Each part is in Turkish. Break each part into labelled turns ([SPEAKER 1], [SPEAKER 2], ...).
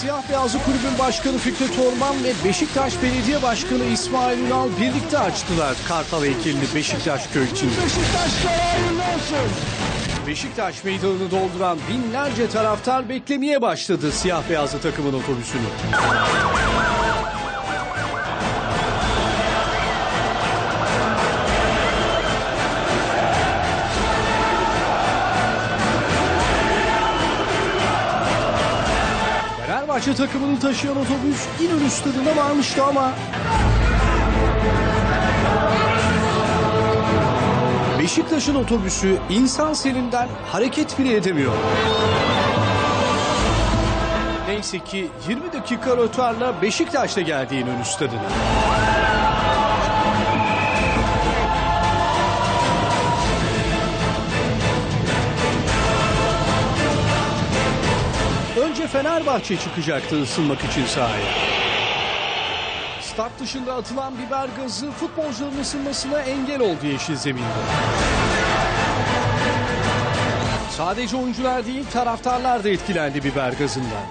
[SPEAKER 1] Siyah Beyazlı Kulübün Başkanı Fikret Orman ve Beşiktaş Belediye Başkanı İsmail Ünal birlikte açtılar Kartal heykelini Beşiktaş köy için.
[SPEAKER 2] Beşiktaşlar hayırlı olsun.
[SPEAKER 1] Beşiktaş meydanını dolduran binlerce taraftar beklemeye başladı Siyah Beyazlı takımın otobüsünü. Fenerbahçe takımını taşıyan otobüs İnönü stadına varmıştı ama Beşiktaş'ın otobüsü insan selinden hareket bile edemiyor. Neyse ki 20 dakika rötarla Beşiktaş'ta geldi İnönü stadına. Fenerbahçe çıkacaktı ısınmak için sahaya. Start dışında atılan biber gazı futbolcuların ısınmasına engel oldu yeşil zeminde. Sadece oyuncular değil taraftarlar da etkilendi biber gazından.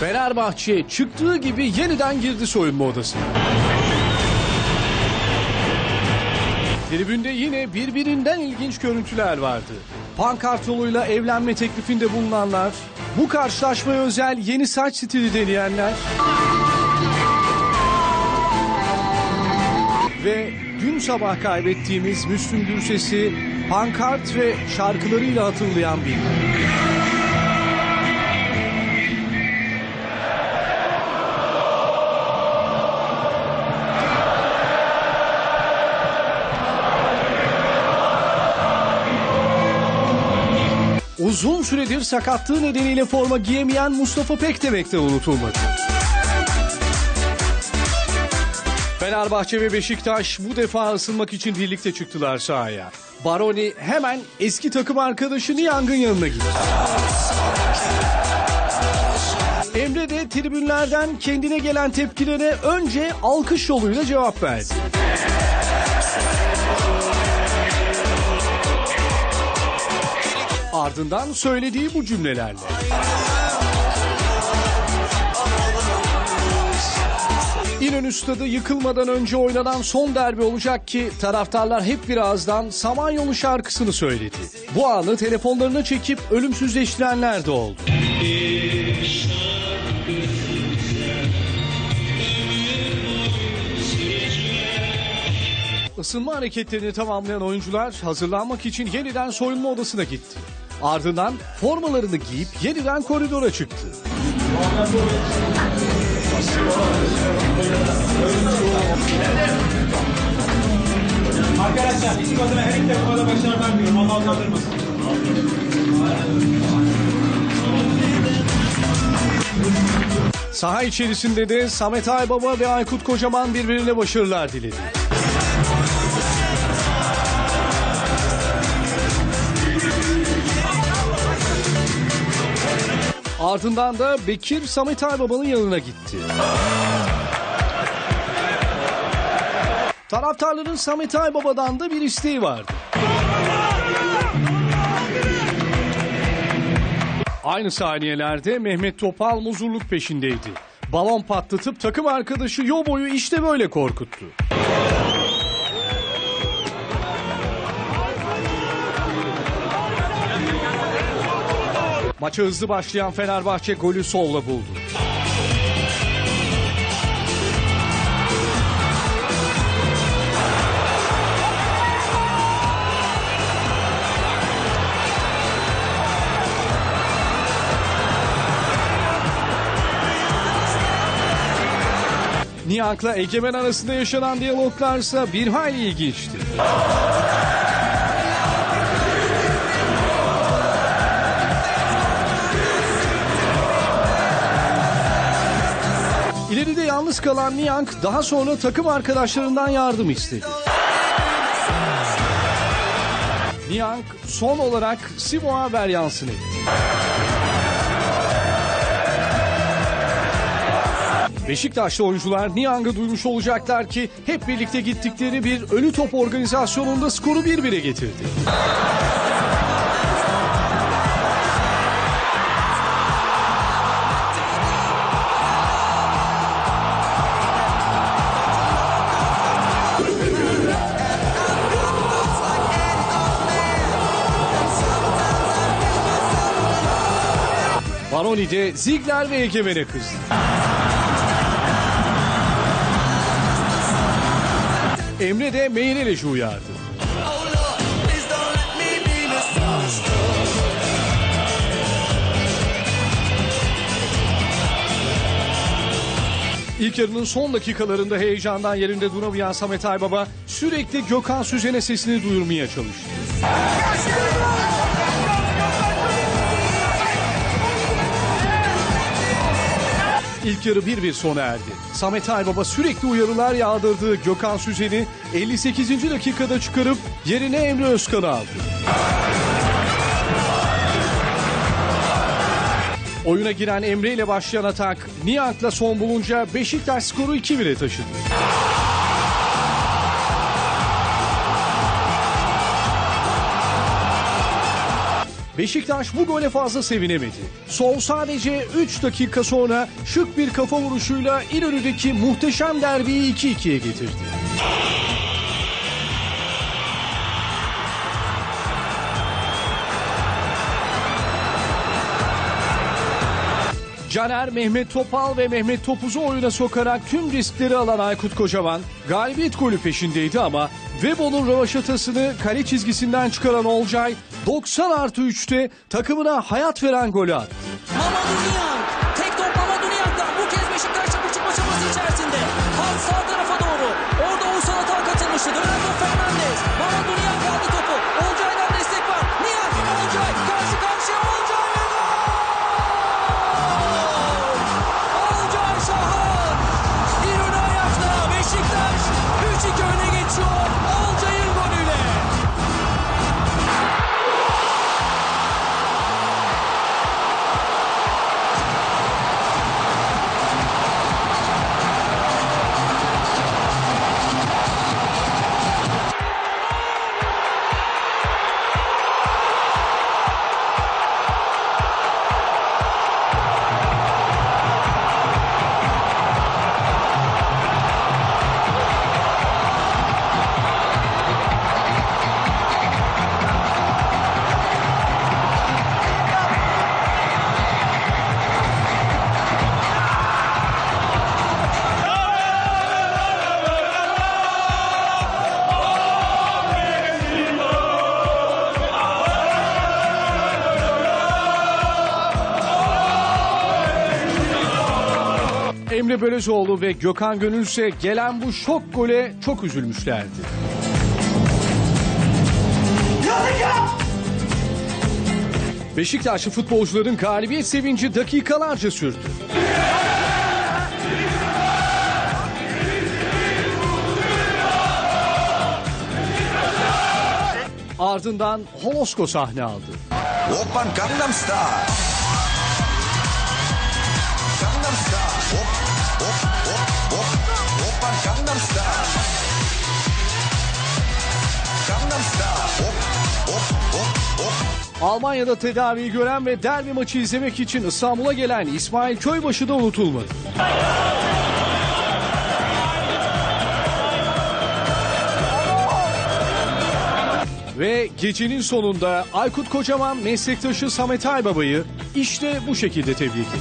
[SPEAKER 1] Fenerbahçe çıktığı gibi yeniden girdi soyunma odasına. Tribünde yine birbirinden ilginç görüntüler vardı. Pankart yoluyla evlenme teklifinde bulunanlar, bu karşılaşmaya özel yeni saç stili deneyenler ve dün sabah kaybettiğimiz Müslüm Gürses'i pankart ve şarkılarıyla hatırlayan bir Uzun süredir sakatlığı nedeniyle forma giyemeyen Mustafa Pekdemek de unutulmadı. Fenerbahçe ve Beşiktaş bu defa ısınmak için birlikte çıktılar sahaya. Baroni hemen eski takım arkadaşı Niang'ın yanına gitti. Emre de tribünlerden kendine gelen tepkilere önce alkış yoluyla cevap verdi. Ardından söylediği bu cümlelerle. İnönü Stadı yıkılmadan önce oynanan son derbi olacak ki taraftarlar hep bir ağızdan Samanyolu şarkısını söyledi. Bu anı telefonlarına çekip ölümsüzleştirenler de oldu. Isınma hareketlerini tamamlayan oyuncular hazırlanmak için yeniden soyunma odasına gitti. Ardından formalarını giyip yeniden koridora çıktı.
[SPEAKER 3] Arkadaşlar isim adına her iki takıma da başarılar diliyorum. Allah utandırmasın.
[SPEAKER 1] Saha içerisinde de Samet Aybaba ve Aykut Kocaman birbirine başarılar diledi. Ardından da Bekir Samet Aybaba'nın yanına gitti. Taraftarların Samet Aybaba'dan da bir isteği vardı. Aynı saniyelerde Mehmet Topal muzurluk peşindeydi. Balon patlatıp takım arkadaşı Yobo'yu işte böyle korkuttu. Maça hızlı başlayan Fenerbahçe golü solla buldu. Nihank'la Egemen arasında yaşanan diyaloglarsa bir hayli ilginçti. Yalnız kalan Niyank daha sonra takım arkadaşlarından yardım istedi. Niyank son olarak Simo'a haber yansın etti. Beşiktaşlı oyuncular Niang'ı duymuş olacaklar ki hep birlikte gittikleri bir ölü top organizasyonunda skoru 1-1'e getirdi. Zanoni de Ziegler ve Egemen'e kızdı. Emre de Meyrelej'i uyardı. İlk yarının son dakikalarında heyecandan yerinde duramayan Samet Aybaba sürekli Gökhan Süzen'e sesini duyurmaya çalıştı. İlk yarı 1-1 sona erdi. Samet Aybaba sürekli uyarılar yağdırdığı Gökhan Süzen'i 58. dakikada çıkarıp yerine Emre Özkan'ı aldı. Oyuna giren Emre ile başlayan atak Niyank'la son bulunca Beşiktaş skoru 2-1'e taşıdı. Beşiktaş bu gole fazla sevinemedi. Sol sadece 3 dakika sonra şık bir kafa vuruşuyla İnönü'deki muhteşem derbiyi 2-2'ye getirdi. Caner, Mehmet Topal ve Mehmet Topuz'u oyuna sokarak tüm riskleri alan Aykut Kocaman galibiyet golü peşindeydi ama Webo'nun rövaşatasını kale çizgisinden çıkaran Olcay 90 artı 3'te takımına hayat veren golü attı.
[SPEAKER 4] Mamadou Niang.
[SPEAKER 1] Emre Belezoğlu ve Gökhan Gönülse gelen bu şok gole çok üzülmüşlerdi. Yazık! Beşiktaşlı futbolcuların galibiyet sevinci dakikalarca sürdü. Ardından Holosko sahne aldı.
[SPEAKER 5] Walkman Gangnam Style.
[SPEAKER 1] Almanya'da tedavi gören ve derbi maçı izlemek için İstanbul'a gelen İsmail Köybaşı da unutulmadı. Ve gecenin sonunda Aykut Kocaman meslektaşı Samet Aybaba'yı işte bu şekilde tebrik etti.